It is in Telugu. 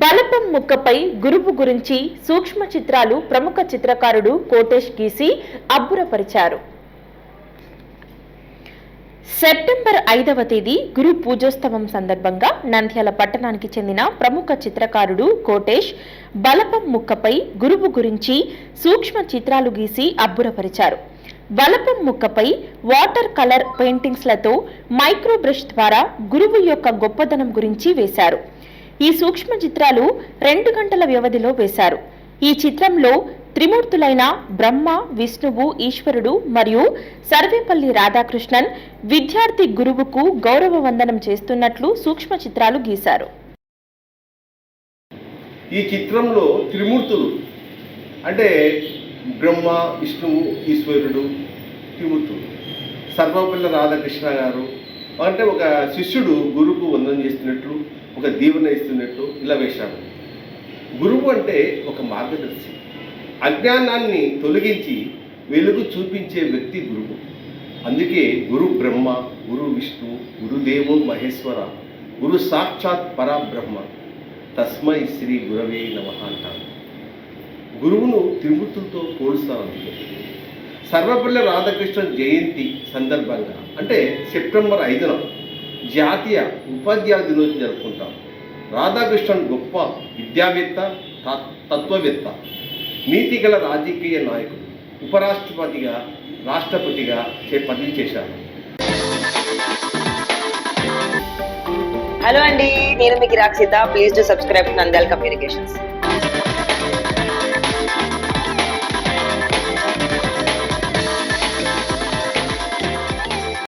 బలపం ముక్కపై గురువు గురించి సూక్ష్మ చిత్రాలు ప్రముఖ చిత్రకారుడు కోటేష్ గీసి అబ్బురపరిచారు. సెప్టెంబర్ ఐదవ తేదీ గురు పూజోత్సవం సందర్భంగా నంద్యాల పట్టణానికి చెందిన ప్రముఖ చిత్రకారుడు కోటేష్ బలపం ముక్కపై గురువు గురించి సూక్ష్మ చిత్రాలు గీసి అబ్బురపరిచారు. బలపం ముక్కపై వాటర్ కలర్ పెయింటింగ్స్లతో మైక్రో బ్రష్ ద్వారా గురువు యొక్క గొప్పదనం గురించి వేశారు. ఈ సూక్ష్మ చిత్రాలు రెండు గంటల వ్యవధిలో వేశారు. ఈ చిత్రంలో త్రిమూర్తులైన బ్రహ్మ విష్ణువు ఈశ్వరుడు మరియు సర్వేపల్లి రాధాకృష్ణన్ విద్యార్థి గురువుకు గౌరవ వందనం చేస్తున్నట్లు సూక్ష్మ చిత్రాలు గీశారు. ఈ చిత్రంలో త్రిమూర్తులు అంటే బ్రహ్మ విష్ణువు ఈశ్వరుడు త్రిమూర్తులు. సర్వపల్లి రాధాకృష్ణ గారు అంటే ఒక శిష్యుడు గురువుకు వందనం చేస్తున్నట్లు ఒక దీవెన ఇస్తున్నట్టు ఇలా వేశాడు గురువు అంటే ఒక మార్గదర్శి. అజ్ఞానాన్ని తొలగించి వెలుగు చూపించే వ్యక్తి గురువు. అందుకే గురు బ్రహ్మ గురు విష్ణు గురుదేవో మహేశ్వర గురు సాక్షాత్ పరబ్రహ్మ తస్మై శ్రీ గురవే నమ అంటారు. గురువును త్రిమూర్తులతో పోలుస్తారు అందుకే సర్వపల్లి రాధాకృష్ణ జయంతి సందర్భంగా అంటే సెప్టెంబర్ ఐదున జాతీయ ఉపాధ్యాయ దినోత్సవం జరుపుకుంటాం. రాధాకృష్ణన్ గొప్ప విద్యావేత్త తత్వవేత్త నీతిగల రాజకీయ నాయకుడు ఉపరాష్ట్రపతిగా రాష్ట్రపతిగా చే పదవి చేశారు. హలో అండి నేను మీకు Rakshita please to subscribe Nandal communications.